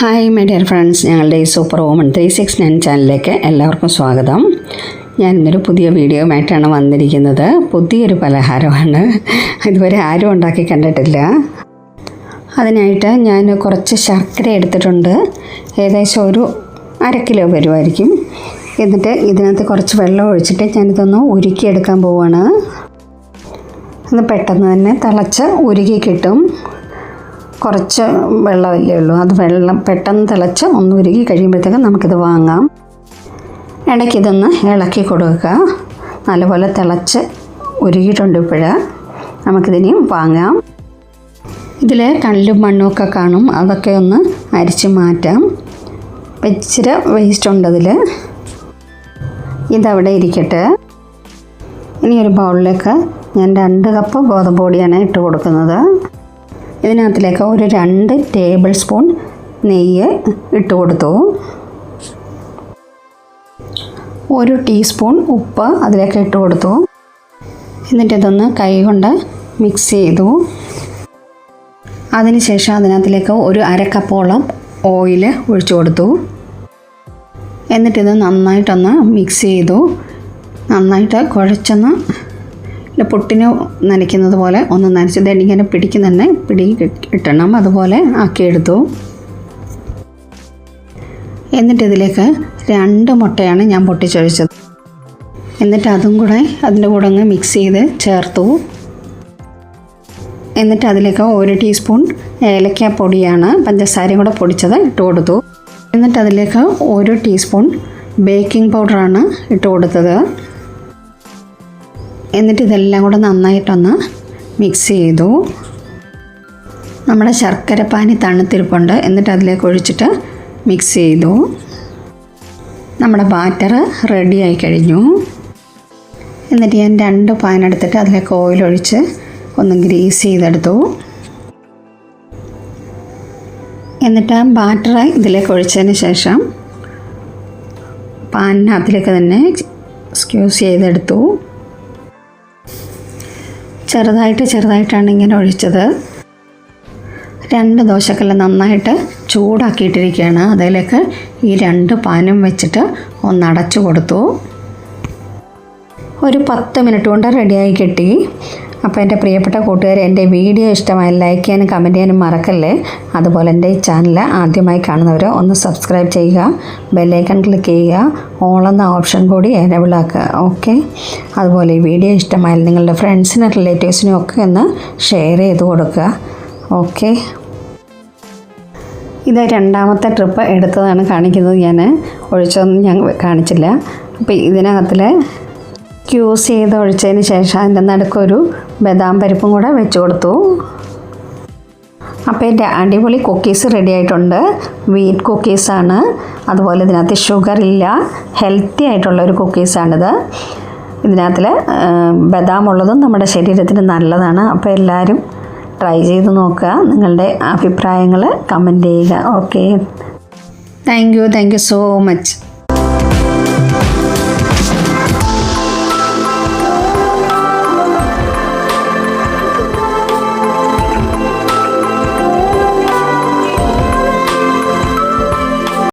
Hi my dear friends ഞങ്ങളുടെ ഈ super woman three six nine ചാനലിലേക്ക് എല്ലാവർക്കും സ്വാഗതം. ഞാൻ ഇന്നൊരു പുതിയ വീഡിയോയുമായിട്ടാണ് വന്നിരിക്കുന്നത്. പുതിയൊരു പലഹാരമാണ്. ഇതുവരെ ആരും ഉണ്ടാക്കി കണ്ടിട്ടില്ല. അതിനായിട്ട് ഞാൻ കുറച്ച് ശർക്കര എടുത്തിട്ടുണ്ട്. ഏകദേശം ഒരു അര കിലോ വരുമായിരിക്കും. എന്നിട്ട് ഇതിനകത്ത് കുറച്ച് വെള്ളം ഒഴിച്ചിട്ട് ഞാനിതൊന്ന് ഉരുക്കിയെടുക്കാൻ പോവാണ്. അത് പെട്ടെന്ന് തന്നെ തിളച്ച് ഉരുകി കിട്ടും. കുറച്ച് വെള്ളമല്ലേ ഉള്ളൂ. അത് വെള്ളം പെട്ടെന്ന് തിളച്ച് ഒന്ന് ഉരുകി കഴിയുമ്പോഴത്തേക്കും നമുക്കിത് വാങ്ങാം. ഇടയ്ക്ക് ഇതൊന്ന് ഇളക്കി കൊടുക്കുക. നല്ലപോലെ തിളച്ച് ഉരുകിയിട്ടുണ്ട് ഇപ്പോൾ നമുക്കിതിനി വാങ്ങാം. ഇതിൽ കല്ലും മണ്ണും ഒക്കെ കാണും. അതൊക്കെ ഒന്ന് അരിച്ച് മാറ്റാം. ഇച്ചിരി വേസ്റ്റ് ഉണ്ട് അതിൽ ഇതവിടെ ഇരിക്കട്ടെ. ഇനി ഒരു ബൗളിലേക്ക് ഞാൻ രണ്ട് കപ്പ് ഗോതമ്പ് പൊടിയാണ് ഇട്ട് കൊടുക്കുന്നത്. ഇതിനകത്തിലേക്ക് ഒരു രണ്ട് ടേബിൾ സ്പൂൺ നെയ്യ് ഇട്ട് കൊടുത്തു. ഒരു ടീസ്പൂൺ ഉപ്പ് അതിലേക്ക് ഇട്ട് കൊടുത്തു. എന്നിട്ട് ഇതൊന്ന് കൈ കൊണ്ട് മിക്സ് ചെയ്തു. അതിനുശേഷം അതിനകത്തിലേക്ക് ഒരു അരക്കപ്പോളം കപ്പോളം ഓയിൽ ഒഴിച്ചു കൊടുത്തു. എന്നിട്ടിത് നന്നായിട്ടൊന്ന് മിക്സ് ചെയ്തു. നന്നായിട്ട് കുഴച്ചൊന്ന് ഇല്ല പൊട്ടിന് നനയ്ക്കുന്നത് പോലെ ഒന്ന് നനച്ച് ഇങ്ങനെ പിടിക്കും തന്നെ പിടി ഇട്ടണം അതുപോലെ ആക്കിയെടുത്തു. എന്നിട്ട് ഇതിലേക്ക് രണ്ട് മുട്ടയാണ് ഞാൻ പൊട്ടിച്ചൊഴിച്ചത്. എന്നിട്ട് അതും കൂടെ അതിന്റെ കൂടെ അങ്ങ് മിക്സ് ചെയ്ത് ചേർത്തു. എന്നിട്ട് അതിലേക്ക് ഒരു ടീസ്പൂൺ ഏലക്ക പൊടിയാണ് പഞ്ചസാരയും കൂടെ പൊടിച്ചത് ഇട്ട് കൊടുത്തു. എന്നിട്ട് അതിലേക്ക് ഒരു ടീസ്പൂൺ ബേക്കിംഗ് പൗഡറാണ് ഇട്ട് കൊടുത്തത്. എന്നിട്ട് ഇതെല്ലാം കൂടെ നന്നായിട്ടൊന്ന് മിക്സ് ചെയ്തു. നമ്മുടെ ശർക്കര പാനി തണുത്തിരിപ്പുണ്ട്. എന്നിട്ട് അതിലേക്ക് ഒഴിച്ചിട്ട് മിക്സ് ചെയ്തു. നമ്മുടെ ബാറ്റർ റെഡി ആയി കഴിഞ്ഞു. എന്നിട്ട് ഞാൻ രണ്ട് പാൻ എടുത്തിട്ട് അതിലേക്ക് ഓയിൽ ഒഴിച്ച് ഒന്ന് ഗ്രീസ് ചെയ്തെടുത്തു. എന്നിട്ട് ആ ബാറ്റർ ഇതിലേക്ക് ഒഴിച്ചതിന് ശേഷം പാനിനകത്തിലേക്ക് തന്നെ സ്ക്യൂസ് ചെയ്തെടുത്തു. ചെറുതായിട്ട് ചെറുതായിട്ടാണ് ഇങ്ങനെ ഒഴിച്ചത്. രണ്ട് ദോശക്കല്ല് നന്നായിട്ട് ചൂടാക്കിയിട്ടിരിക്കുകയാണ്. അതിലേക്ക് ഈ രണ്ട് പാനും വെച്ചിട്ട് ഒന്ന് അടച്ചു കൊടുത്തു. ഒരു പത്ത് മിനിറ്റ് കൊണ്ട് റെഡിയായി കിട്ടി. അപ്പോൾ എന്റെ പ്രിയപ്പെട്ട കൂട്ടുകാർ എന്റെ വീഡിയോ ഇഷ്ടമായി ലൈക്ക് ചെയ്യാനും കമന്റ് ചെയ്യാനും മറക്കല്ലേ? അതുപോലെ എന്റെ ചാനൽ ആദ്യമായി കാണുന്നവർ ഒന്ന് സബ്സ്ക്രൈബ് ചെയ്യുക ബെല്ലൈക്കൺ ക്ലിക്ക് ചെയ്യുക ഓൾ എന്ന ഓപ്ഷൻ കൂടി എനേബിൾ ആക്കുക ഓക്കെ അതുപോലെ ഈ വീഡിയോ ഇഷ്ടമായാൽ നിങ്ങളുടെ ഫ്രണ്ട്സിനും റിലേറ്റീവ്സിനും ഒക്കെ ഒന്ന് ഷെയർ ചെയ്ത് കൊടുക്കുക ഓക്കെ ഇത് രണ്ടാമത്തെ ട്രിപ്പ് എടുത്തതാണ് കാണിക്കുന്നത് ഞാൻ ഒഴിച്ചൊന്നും ഞാൻ കാണിച്ചില്ല. അപ്പോൾ ഇതിനകത്തിൽ ക്യൂസ് ചെയ്ത് ഒഴിച്ചതിന് ശേഷം അതിന്റെ നടുക്കൊരു ബദാം പരിപ്പും കൂടെ വെച്ച് കൊടുത്തു. അപ്പോൾ എന്റെ അടിപൊളി കുക്കീസ് റെഡി ആയിട്ടുണ്ട്. വീറ്റ് കുക്കീസാണ് അതുപോലെ ഇതിനകത്ത് ഷുഗർ ഇല്ല. ഹെൽത്തി ആയിട്ടുള്ള ഒരു കുക്കീസാണിത് ഇതിനകത്തിൽ ബദാം ഉള്ളതും നമ്മുടെ ശരീരത്തിന് നല്ലതാണ്. അപ്പോൾ എല്ലാവരും ട്രൈ ചെയ്ത് നോക്കുക. നിങ്ങളുടെ അഭിപ്രായങ്ങൾ കമന്റ് ചെയ്യുക. Okay thank you thank you so much